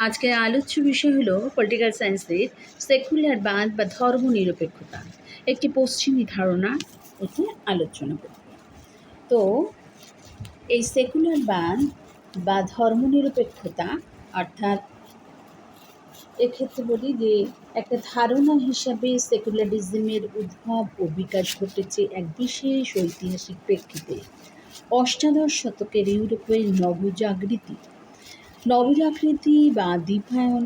আজকের আলোচ্য বিষয় হলো পলিটিক্যাল সায়েন্সের সেকুলার সেকুলারবাদ বা ধর্মনিরপেক্ষতা একটি পশ্চিমী ধারণা এটি আলোচনা করব তো, এই সেকুলার সেকুলারবাদ বা ধর্মনিরপেক্ষতা অর্থাৎ এক্ষেত্রে বলি যে, একটা ধারণা হিসাবে সেকুলারিজমের উদ্ভব ও বিকাশ ঘটেছে এক বিশেষ ঐতিহাসিক প্রেক্ষিতে। অষ্টাদশ শতকের ইউরোপের নবজাগৃতি নবজাগৃতি বা দীপায়ন,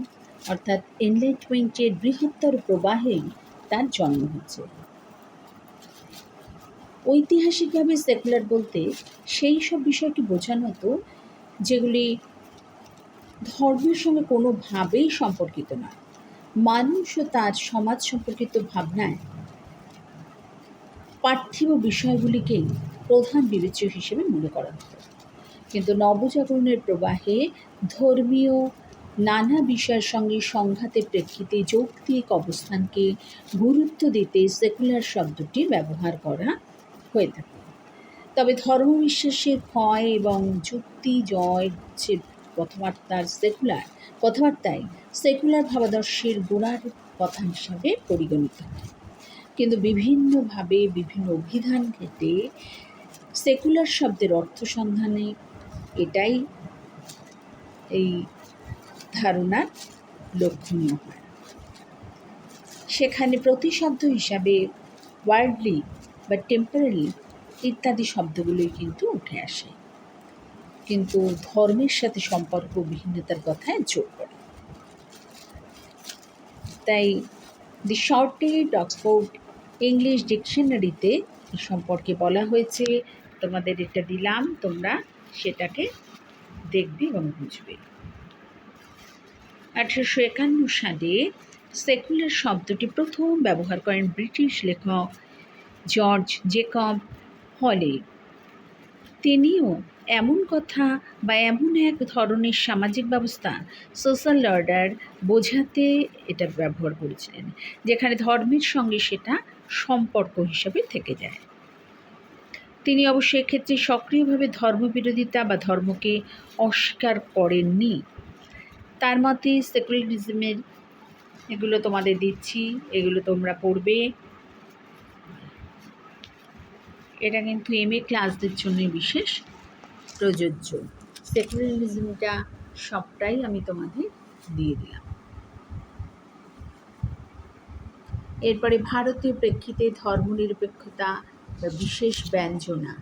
অর্থাৎ এনলাইটমেন্টের বৃহত্তর প্রবাহেই তার জন্ম হচ্ছে ঐতিহাসিকভাবে সেকুলার বলতে সেই সব বিষয়কে বোঝানো হতো যেগুলি ধর্মের সঙ্গে কোনোভাবেই সম্পর্কিত না। মানুষ ও তার সমাজ সম্পর্কিত ভাবনায় পার্থিব বিষয়গুলিকেই প্রধান বিবেচ্য হিসেবে মনে করা হতো। কিন্তু নবজাগরণের প্রবাহে ধর্মীয় নানা বিষয়ের সঙ্গে সংঘাতের প্রেক্ষিতে যৌক্তিক অবস্থানকে গুরুত্ব দিতে সেকুলার শব্দটি ব্যবহার করা হয়ে থাকে। তবে ধর্মবিশ্বাসের ক্ষয় এবং যুক্তি, জয় যে কথাবার্তার সেকুলার, কথাবার্তায় সেকুলার ভাবাদর্শের গোড়ার কথা হিসাবে পরিগণিত হয়। কিন্তু বিভিন্নভাবে বিভিন্ন অভিধান ঘেটে সেকুলার শব্দের অর্থ সন্ধানে এটাই এই ধারণার লক্ষণীয় হয়। সেখানে প্রতিশব্দ হিসাবে ওয়ার্ডলি বা টেম্পারারি ইত্যাদি শব্দগুলোই কিন্তু উঠে আসে। কিন্তু ধর্মের সাথে সম্পর্ক বিভিন্নতার কথায় যোগ করে। তাই দি শর্টেড অক্সফোর্ড ইংলিশ ডিকশনারিতে সম্পর্কে বলা হয়েছে, তোমাদের এটা দিলাম, তোমরা সেটাকে দেখবে এবং বুঝবে। আঠারোশো একান্ন সালে সেকুলার শব্দটি প্রথম ব্যবহার করেন ব্রিটিশ লেখক জর্জ জেকব হলে। তিনিও এমন কথা বা এমন এক ধরনের সামাজিক ব্যবস্থা, সোশ্যাল অর্ডার বোঝাতে এটা ব্যবহার করেছিলেন, যেখানে ধর্মের সঙ্গে সেটা সম্পর্ক হিসাবে থেকে যায়। তিনি অবশ্য এক্ষেত্রে সক্রিয়ভাবে ধর্মবিরোধিতা বা ধর্মকে অস্বীকার করেননি। তার মতে সেকুলারিজমের, এগুলো তোমাদের দিচ্ছি, এগুলো তোমরা পড়বে। এটা কিন্তু এম এ ক্লাসদের জন্য বিশেষ প্রযোজ্য। সেকুলারিজমটা সবটাই আমি তোমাদের দিয়ে দিলাম। এরপরে ভারতীয় প্রেক্ষিতে ধর্মনিরপেক্ষতা বা বিশেষ ব্যঞ্জনা।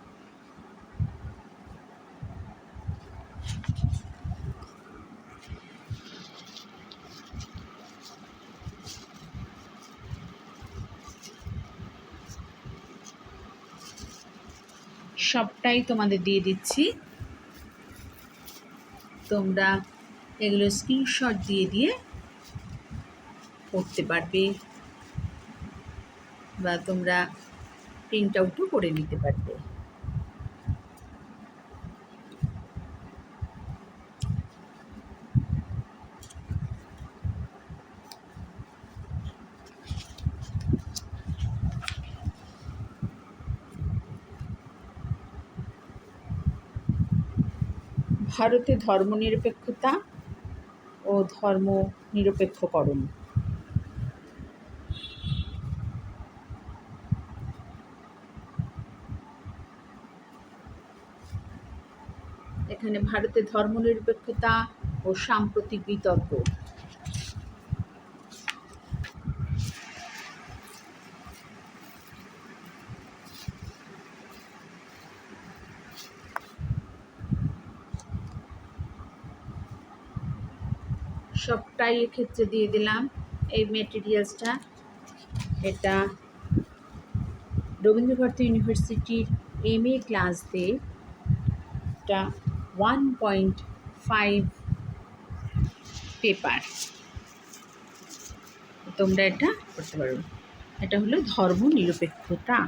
সবটাই তোমাদের দিয়ে দিচ্ছি। তোমরা এগুলো স্ক্রিনশট দিয়ে দিয়ে পড়তে পারবে। বা তোমরা প্রিন্ট আউটও করে নিতে পারবে। ভারতে ধর্মনিরপেক্ষতা ও ধর্ম নিরপেক্ষকরণ এখানে ভারতের ধর্মনিরপেক্ষতা ও সাম্প্রতিক বিতর্ক। সবটাই এক্ষেত্রে দিয়ে দিলাম। এই মেটেরিয়ালসটা এটা রবীন্দ্রভারতী ইউনিভার্সিটির এম এ ক্লাস দিয়ে এটা ওয়ান পয়েন্ট ফাইভ পেপার তোমরা এটা করতে পারো। এটা হলো ধর্ম নিরপেক্ষতা